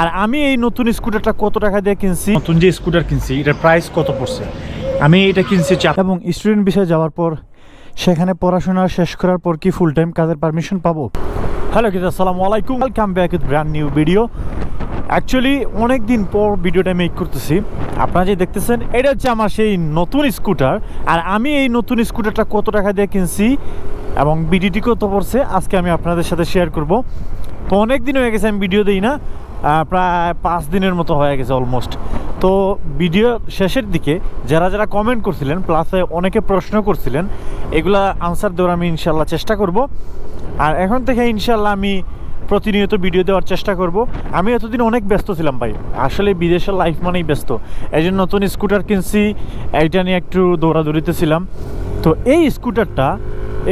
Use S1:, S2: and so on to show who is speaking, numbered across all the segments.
S1: আর আমি এই নতুন স্কুটারটা কত টাকা দিয়ে কিনছি? নতুন যে স্কুটার কিনছি এটার প্রাইস কত পড়ছে? আমি এটা কিনছি চাপ এবং স্টুডেন্ট বিষয়ে যাওয়ার পর সেখানে পড়াশোনা শেষ করার পর কি ফুল টাইম কাজের পারমিশন পাবো? হ্যালো কিদ আসসালামু আলাইকুম। Welcome back with brand new video actually অনেক দিন পর ভিডিওটা মেক করতেছি। আপনারা যে দেখতেছেন এটা হচ্ছে আমার সেই নতুন স্কুটার। আর আমি এই নতুন স্কুটারটা কত টাকা দিয়ে কিনছি এবং বিডিটি কত পড়ছে আজকে আমি আপনাদের সাথে শেয়ার করব। তো অনেক দিন হয়ে গেছে আমি ভিডিও দিই না। প্রায় পাঁচ দিনের মতো হয়ে গেছে অলমোস্ট তো ভিডিও শেষের দিকে যারা যারা কমেন্ট করছিলেন প্লাসে অনেকে প্রশ্ন করছিলেন, এগুলা আনসার দেওয়ার আমি ইনশাল্লাহ চেষ্টা করব। আর এখন থেকে ইনশাল্লাহ আমি প্রতিনিয়ত ভিডিও দেওয়ার চেষ্টা করব। আমি এতদিন অনেক ব্যস্ত ছিলাম ভাই। আসলে বিদেশের লাইফ মানেই ব্যস্ত। এই জন্য নতুন স্কুটার কিনছি, এইটা নিয়ে একটু দৌড়াদৌড়িতে ছিলাম। তো এই স্কুটারটা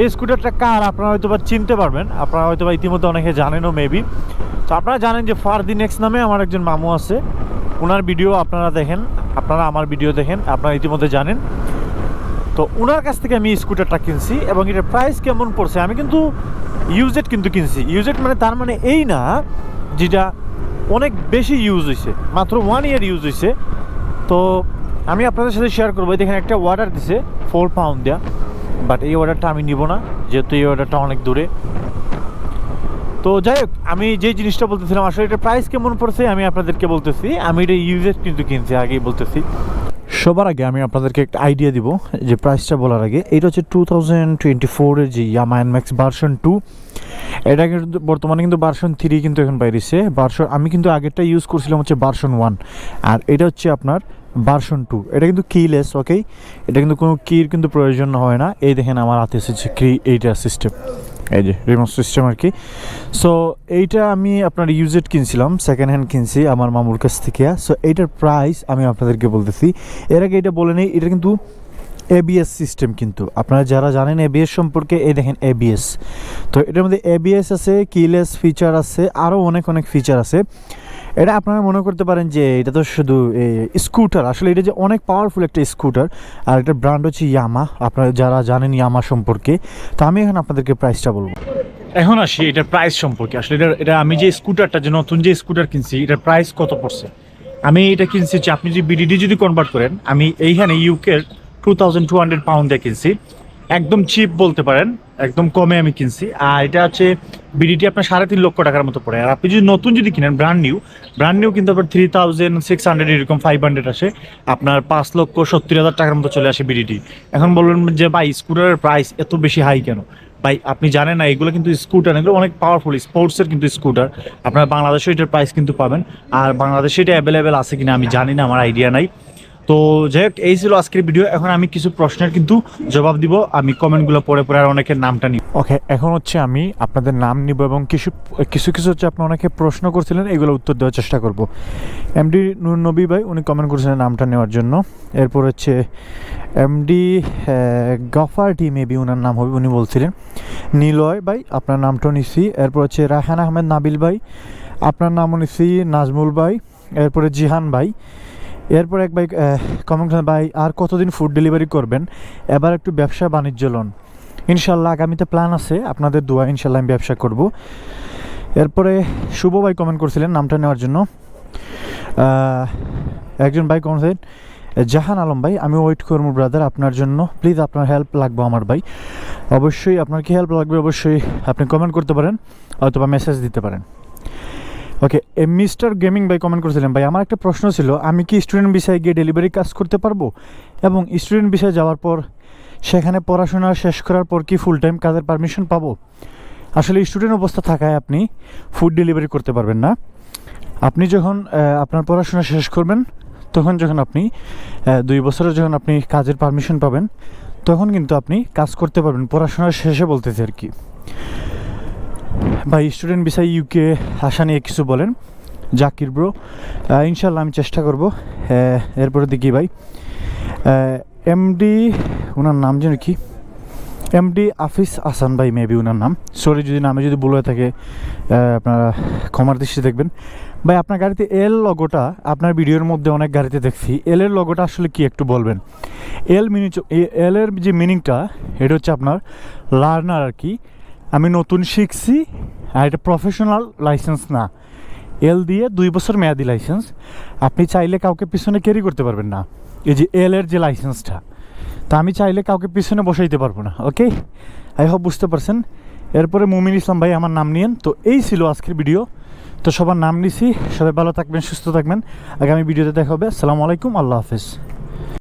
S1: এই স্কুটারটা কার আপনারা হয়তো বা চিনতে পারবেন। আপনারা হয়তো বা ইতিমধ্যে অনেকে জানেনও মেবি তো আপনারা জানেন যে ফারদিনেক্স নামে আমার একজন মামু আছে। ওনার ভিডিও আপনারা দেখেন, আপনারা আমার ভিডিও দেখেন, আপনারা ইতিমধ্যে জানেন। তো ওনার কাছ থেকে আমি স্কুটারটা কিনছি এবং এটার প্রাইস কেমন পড়ছে? আমি কিন্তু ইউজেড কিন্তু কিনছি। ইউজেড মানে তার মানে এই না যেটা অনেক বেশি ইউজ হয়েছে মাত্র ওয়ান ইয়ার ইউজ হয়েছে তো আমি আপনাদের সাথে শেয়ার করব। দেখেন একটা অর্ডার দিছে ফোর পাউন্ড দেওয়া বাট এই অর্ডারটা আমি নিব না, যেহেতু এই অর্ডারটা অনেক দূরে। তো যাই হোক, আমি যে জিনিসটা বলতেছিলাম, আসলে এটা প্রাইস কেমন পড়ছে আমি আপনাদেরকে বলতেছি। আমি এটা ইউজেড কিন্তু কিনছি, আগেই বলতেছি। সবার আগে আমি আপনাদেরকে একটা আইডিয়া দিব, যে প্রাইসটা বলার আগে। এটা হচ্ছে টু থাউজেন্ড টোয়েন্টি ফোরের যে ইয়ামায়ন ম্যাক্স ভার্সন টু এটা কিন্তু বর্তমানে কিন্তু ভার্সন থ্রি কিন্তু এখন বাইরেছে। ভার্সন আমি কিন্তু আগেরটা ইউজ করছিলাম হচ্ছে ভার্সন ওয়ান আর এটা হচ্ছে আপনার ভার্সন টু এটা কিন্তু কিলেস ওকে এটা কিন্তু কোনো কির কিন্তু প্রয়োজন হয় না। এই দেখেন আমার হাতে এসেছে কি এইটা সিস্টেম এই যে রিমোট সিস্টেম আর কি। সো এইটা আমি আপনার ইউজেড কিনছিলাম সেকেন্ড হ্যান্ড কিনছি আমার মামুর কাছ থেকে। সো এইটার প্রাইস আমি আপনাদেরকে বলতেছি। এর আগে এটা বলে নেই, এটা কিন্তু এবিএস সিস্টেম কিন্তু। আপনারা যারা জানেন এবিএস সম্পর্কে, এই দেখেন এবিএস তো এটার মধ্যে এবিএস আছে কিলেস ফিচার আছে আরও অনেক অনেক ফিচার আছে। এটা আপনারা মনে করতে পারেন যে এটা তো শুধু স্কুটার আসলে এটা যে অনেক পাওয়ারফুল একটা স্কুটার আর এটা ব্র্যান্ড হচ্ছে ইয়ামা আপনারা যারা জানেন ইয়ামা সম্পর্কে, তো আমি এখন আপনাদেরকে প্রাইসটা বলব। এখন আসি এটার প্রাইস সম্পর্কে। আসলে এটা এটা আমি যে স্কুটারটা যে নতুন যে স্কুটার কিনছি, এটার প্রাইস কত পড়ছে? আমি এটা কিনছি হচ্ছে, আপনি যদি বিডিডি যদি কনভার্ট করেন, আমি এইখানে ইউকের টু থাউজেন্ড টু হান্ড্রেড পাউন্ডে কিনছি। একদম চিপ বলতে পারেন, একদম কমে আমি কিনছি। আর এটা হচ্ছে বিডিটি আপনার সাড়ে তিন লক্ষ টাকার মতো পড়ে। আর আপনি যদি নতুন যদি কিনেন ব্র্যান্ড নিউ ব্র্যান্ড নিউ কিন্তু আপনার থ্রি থাউজেন্ড সিক্স হান্ড্রেড এরকম ফাইভ হান্ড্রেড আসে। আপনার পাঁচ লক্ষ সত্তর হাজার টাকার মতো চলে আসে বিডিটি এখন বলবেন যে, ভাই স্কুটারের প্রাইস এত বেশি হাই কেন? ভাই, আপনি জানেন না, এগুলো কিন্তু স্কুটার এগুলো অনেক পাওয়ারফুল স্পোর্টসের কিন্তু স্কুটার আপনার বাংলাদেশে এটার প্রাইস কিন্তু পাবেন। আর বাংলাদেশে এটা অ্যাভেলেবেল আছে কিনা আমি জানি না, আমার আইডিয়া নাই। তো যাই হোক, এই ছিল আজকের ভিডিও এখন আমি কিছু প্রশ্নের কিন্তু জবাব দিব। আমি কমেন্টগুলো পরে পরে আর অনেকের নামটা নিব। ওকে এখন হচ্ছে আমি আপনাদের নাম নিব এবং কিছু কিছু কিছু হচ্ছে আপনি অনেকে প্রশ্ন করছিলেন, এগুলো উত্তর দেওয়ার চেষ্টা করব। এমডি নুর নবী ভাই, উনি কমেন্ট করেছিলেন নামটা নেওয়ার জন্য। এরপর হচ্ছে এমডি গফারটি মেবি ওনার নাম হবে, উনি বলছিলেন। নিলয় ভাই, আপনার নামটাও নিছি। এরপর হচ্ছে রাহান আহমেদ নাবিল ভাই, আপনার নামও নিছি, নাজমুল ভাই। এরপরে জিহান ভাই। এরপর এক ভাই কমেন্ট ভাই আর কতদিন ফুড ডেলিভারি করবেন? এবার একটু ব্যবসা বাণিজ্য লোন ইনশাল্লাহ আগামীতে প্ল্যান আছে আপনাদের দোয়া ইনশাল্লাহ আমি ব্যবসা করব। এরপরে শুভ ভাই কমেন্ট করছিলেন নামটা নেওয়ার জন্য। একজন ভাই কমেন্ট করেছেন, জাহান আলম ভাই আমি ওয়েট করব ব্রাদার আপনার জন্য। প্লিজ আপনার হেল্প লাগবে আমার ভাই। অবশ্যই আপনার কি হেল্প লাগবে অবশ্যই আপনি কমেন্ট করতে পারেন অথবা মেসেজ দিতে পারেন। ওকে মিস্টার গেমিং ভাই কমেন্ট করেছিলেন, ভাই, আমার একটা প্রশ্ন ছিল, আমি কি স্টুডেন্ট বিষয়ে গিয়ে ডেলিভারি কাজ করতে পারব? এবং স্টুডেন্ট বিষয়ে যাওয়ার পর, সেখানে পড়াশোনা শেষ করার পর কি ফুল টাইম কাজের পারমিশন পাবো? আসলে স্টুডেন্ট অবস্থা থাকায় আপনি ফুড ডেলিভারি করতে পারবেন না। আপনি যখন আপনার পড়াশোনা শেষ করবেন, তখন যখন আপনি দুই বছরের যখন আপনি কাজের পারমিশন পাবেন, তখন কিন্তু আপনি কাজ করতে পারবেন পড়াশোনার শেষে বলতেছে আর কি। ভাই স্টুডেন্ট বিষয় ইউকে আসা নিয়ে কিছু বলেন। জাকির ব্রো ইনশাল্লাহ আমি চেষ্টা করব। এরপরে দেখি ভাই। এমডি ওনার নাম যেন কি? এমডি আফিস আসান ভাই মেবি ওনার নাম। সরি যদি নামে যদি বলে থাকে আপনারা ক্ষমার দৃষ্টি দেখবেন। ভাই, আপনার গাড়িতে এল লগোটা আপনার ভিডিওর মধ্যে অনেক গাড়িতে দেখছি। এল এর লগোটা আসলে কি একটু বলবেন? এল মিনি এল এর যে মিনিংটা এটা হচ্ছে আপনার লার্নার আর কি। আমি নতুন শিখছি, আর এটা প্রফেশনাল লাইসেন্স না। এল দিয়ে দুই বছর মেয়াদি লাইসেন্স আপনি চাইলে কাউকে পিছনে ক্যারি করতে পারবেন না। এই যে এল এর যে লাইসেন্সটা তা আমি চাইলে কাউকে পিছনে বসাইতে পারব না ওকে আই হোপ বুঝতে পারছেন? এরপরে মুমিন ইসলাম ভাই আমার নাম নিয়েন। তো এই ছিল আজকের ভিডিও তো সবার নাম নিছি। সবাই ভালো থাকবেন, সুস্থ থাকবেন। আগামী ভিডিওতে দেখা হবে। আসসালামু আলাইকুম, আল্লাহ হাফেজ।